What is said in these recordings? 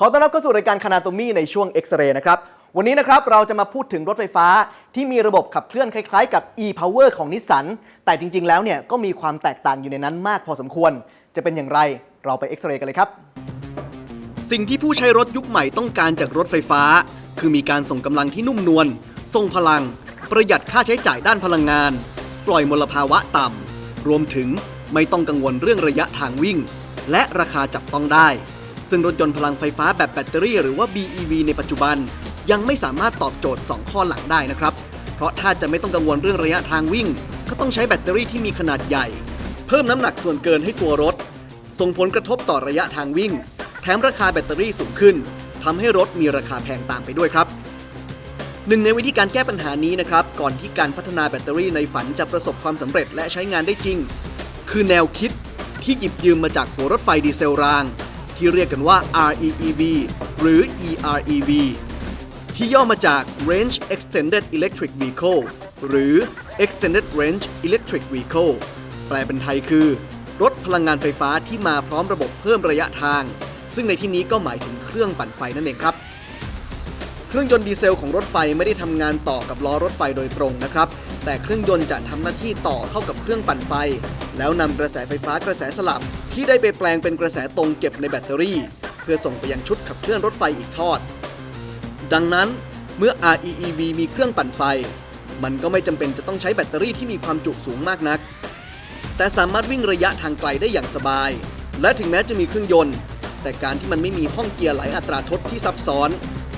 ขอต้อนรับเข้าสู่รายการคานาโตมี่ในช่วงเอ็กซเรย์นะครับ วันนี้นะครับเราจะมาพูดถึงรถไฟฟ้าที่มีระบบขับเคลื่อนคล้ายๆกับ e-power ของนิสสันแต่จริง ๆ แล้วเนี่ยก็มีความแตกต่างอยู่ในนั้นมากพอสมควร จะเป็นอย่างไรเราไปเอ็กซเรย์กันเลยครับ สิ่งที่ผู้ใช้รถยุคใหม่ต้องการจากรถไฟฟ้า คือมีการส่งกำลังที่นุ่มนวลทรงพลัง ประหยัดค่าใช้จ่ายด้านพลังงาน ปล่อยมลภาวะต่ำรวมถึงไม่ต้องกังวลเรื่องระยะทางวิ่ง และราคาจับต้องได้ ซึ่งรถยนต์พลังไฟฟ้าแบบแบตเตอรี่หรือว่า BEV ในปัจจุบัน ยังไม่สามารถตอบโจทย์ 2 ข้อหลังได้นะครับ เพราะถ้าจะไม่ต้องกังวลเรื่องระยะทางวิ่ง ก็ต้องใช้แบตเตอรี่ที่มีขนาดใหญ่ เพิ่มน้ำหนักส่วนเกินให้ตัวรถ ส่งผลกระทบต่อระยะทางวิ่ง แถมราคาแบตเตอรี่สูงขึ้นทำให้รถมีราคาแพงตามไปด้วยครับหนึ่งในวิธีการแก้ปัญหานี้นะครับก่อนที่การพัฒนาแบตเตอรี่ในฝันจะประสบความสำเร็จและใช้งานได้จริง คือแนวคิดที่หยิบยืมมาจากหัวรถไฟดีเซลราง ที่เรียกกันว่า REEV หรือ EREV ที่ย่อมาจาก Range Extended Electric Vehicle หรือ Extended Range Electric Vehicle แปลเป็นไทยคือ รถพลังงานไฟฟ้าที่มาพร้อมระบบเพิ่มระยะทาง ซึ่งในที่นี้ก็หมายถึงเครื่องปั่นไฟนั่นเองครับ เครื่องยนต์ดีเซลของรถไฟไม่ได้ทำงานต่อกับล้อรถไฟโดยตรงนะครับ แต่เครื่องยนต์จะทำหน้าที่ต่อเข้ากับเครื่องปั่นไฟ แล้วนำกระแสไฟฟ้ากระแสสลับ ที่ได้ไปแปลงเป็นกระแสตรงเก็บในแบตเตอรี่ เพื่อส่งไปยังชุดขับเคลื่อนรถไฟอีกทอด ดังนั้นเมื่อ REEV มีเครื่องปั่นไฟ มันก็ไม่จำเป็นจะต้องใช้แบตเตอรี่ที่มีความจุสูงมากนัก แต่สามารถวิ่งระยะทางไกลได้อย่างสบาย และถึงแม้จะมีเครื่องยนต์ แต่การที่มันไม่มีห้องเกียร์ไหลอัตราทดที่ซับซ้อน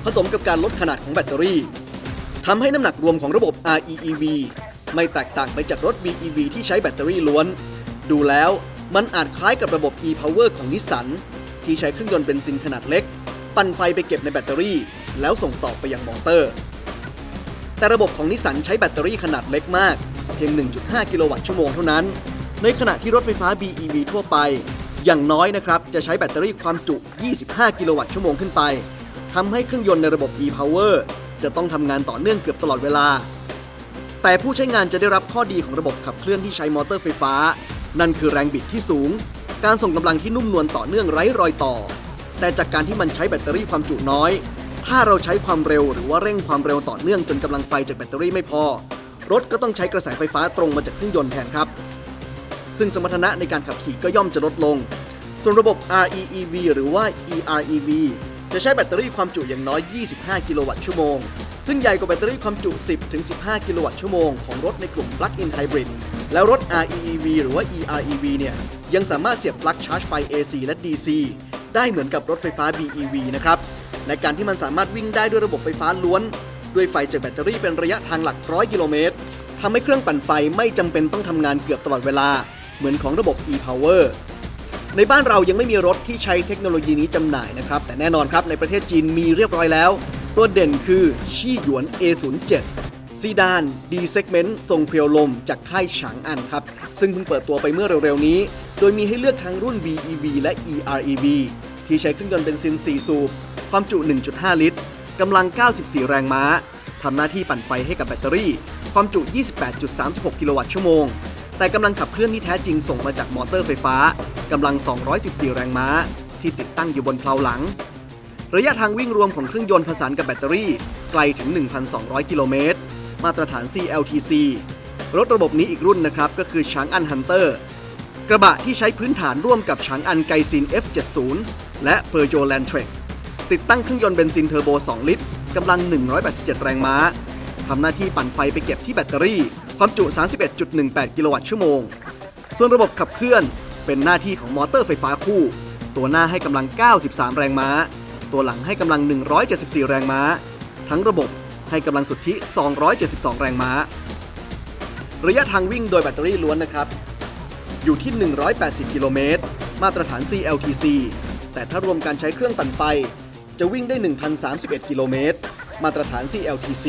ผสมกับการลดขนาดของแบตเตอรี่ ทำให้น้ำหนักรวมของระบบ REEV ไม่แตกต่างไปจากรถ BEV ที่ใช้แบตเตอรี่ล้วน ดูแล้วมันอาจคล้ายกับระบบ e-power ของนิสสันที่ใช้เครื่องยนต์เบนซินขนาดเล็ก ปั่นไฟไปเก็บในแบตเตอรี่ แล้วส่งต่อไปยังมอเตอร์ แต่ระบบของนิสสันใช้แบตเตอรี่ขนาดเล็กมาก เพียง 1.5 กิโลวัตต์ชั่วโมงเท่านั้น ในขณะที่รถไฟฟ้า BEV ทั่วไป อย่างน้อยนะครับ จะใช้แบตเตอรี่ความจุ 25 กิโลวัตต์ชั่วโมงขึ้นไปทำให้เครื่องยนต์ในระบบ e-power จะต้องทำงานต่อเนื่องเกือบตลอดเวลา แต่ผู้ใช้งานจะได้รับข้อดีของระบบขับเคลื่อนที่ใช้มอเตอร์ไฟฟ้า นั่นคือแรงบิดที่สูง การส่งกำลังที่นุ่มนวลต่อเนื่องไร้รอยต่อ แต่จากการที่มันใช้แบตเตอรี่ความจุน้อย ถ้าเราใช้ความเร็วหรือว่าเร่งความเร็วต่อเนื่องจนกำลังไฟจากแบตเตอรี่ไม่พอ รถก็ต้องใช้กระแสไฟฟ้าตรงมาจากเครื่องยนต์แทนครับ ซึ่งสมรรถนะในการขับขี่ก็ย่อมจะลดลง ส่วนระบบ REEV หรือว่า EREV จะใช้แบตเตอรี่ความจุอย่างน้อย 25 กิโลวัตต์ชั่วโมง ซึ่งใหญ่กว่าแบตเตอรี่ความจุ 10-15 กิโลวัตต์ชั่วโมงของรถในกลุ่ม Plug-in Hybrid แล้วรถ REEV หรือว่า EREV เนี่ย ยังสามารถเสียบปลั๊กชาร์จไฟ AC และ DC ได้เหมือนกับรถไฟฟ้า BEV นะครับ และการที่มันสามารถวิ่งได้ด้วยระบบไฟฟ้าล้วน ด้วยไฟจากแบตเตอรี่เป็นระยะทางหลักร้อยกิโลเมตรทำให้เครื่องปั่นไฟไม่จำเป็นต้องทำงานเกือบตลอดเวลา เหมือนของระบบ e-power ในบ้านเรายังไม่มีรถที่ใช้เทคโนโลยีนี้จำหน่ายนะครับ แต่แน่นอนครับในประเทศจีนมีเรียบร้อยแล้ว ตัวเด่นคือชี่หยวน A07 ซีดาน D segment ทรงเพรียวลมจากค่ายฉางอันครับ ซึ่งเพิ่งเปิดตัวไปเมื่อเร็วๆนี้ โดยมีให้เลือกทั้งรุ่น BEV และ EREV ที่ใช้เครื่องยนต์เบนซิน 4 สูบ ความจุ 1.5 ลิตรกำลัง 94 แรงม้าทำหน้าที่ปั่นไฟให้กับแบตเตอรี่ ความจุ 28.36 กิโลวัตต์ชั่วโมง แต่กำลังขับเคลื่อนที่แท้จริงส่งมาจากมอเตอร์ไฟฟ้ากำลัง 214 แรงม้า ที่ติดตั้งอยู่บนเพลาหลัง ระยะทางวิ่งรวมของเครื่องยนต์ผสานกับแบตเตอรี่ ไกลถึง 1,200 กิโลเมตร มาตรฐาน CLTC รถระบบนี้อีกรุ่นนะครับ ก็คือช้างอันฮันเตอร์กระบะที่ใช้พื้นฐานร่วมกับช้างอันไกซิน F70 และ Peugeot Landtrek ติดตั้งเครื่องยนต์เบนซินเทอร์โบ 2 ลิตรกำลัง 187 แรงม้าทำหน้าที่ปั่นไฟไปเก็บที่แบตเตอรี่ ความจุ 31.18 กิโลวัตต์ชั่วโมง ส่วนระบบขับเคลื่อนเป็นหน้าที่ของมอเตอร์ไฟฟ้าคู่ ตัวหน้าให้กำลัง 93 แรงม้า ตัวหลังให้กำลัง 174 แรงม้า ทั้งระบบให้กำลังสุทธิ 272 แรงม้า ระยะทางวิ่งโดยแบตเตอรี่ล้วนนะครับ อยู่ที่ 180 กิโลเมตร มาตรฐาน CLTC แต่ถ้ารวมการใช้เครื่องปั่นไฟ จะวิ่งได้ 1,031 กิโลเมตร มาตรฐาน CLTC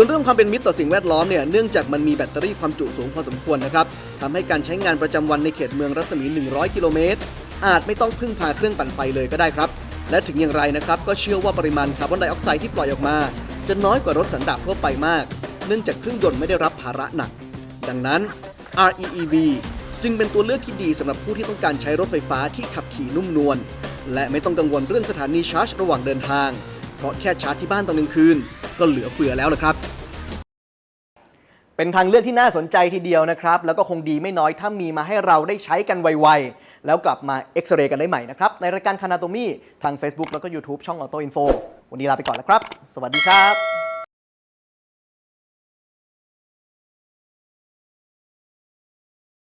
ส่วนเรื่องความเป็นมิตรต่อสิ่งแวดล้อมเนี่ยเนื่องจากมันมีแบตเตอรี่ความจุสูงพอสมควรนะครับทำให้การใช้งานประจำวันในเขตเมืองรัศมี 100 กิโลเมตรอาจไม่ต้องพึ่งพาเครื่องปั่นไฟเลยก็ได้ครับ และถึงอย่างไรนะครับก็เชื่อว่าปริมาณคาร์บอนไดออกไซด์ที่ปล่อยออกมา จะน้อยกว่ารถสันดาปทั่วไปมาก เนื่องจากเครื่องยนต์ไม่ได้รับภาระหนัก ดังนั้น REEV จึงเป็นตัวเลือกที่ดีสำหรับผู้ที่ต้องการใช้รถไฟฟ้าที่ขับขี่นุ่มนวลและไม่ต้องกังวลเรื่องสถานีชาร์จระหว่างเดินทาง เพราะแค่ชาร์จที่บ้านตอนกลางคืน ก็เหลือเฟือแล้วนะครับ เป็นทางเลือกที่น่าสนใจทีเดียวนะครับ แล้วก็คงดีไม่น้อยถ้ามีมาให้เราได้ใช้กันไวๆ แล้วกลับมาเอ็กซเรย์กันได้ใหม่นะครับ ในรายการคานาโตมีทาง Facebook แล้วก็ YouTube ช่องออโต้อินโฟวันนี้ลาไปก่อนแล้วครับ สวัสดีครับ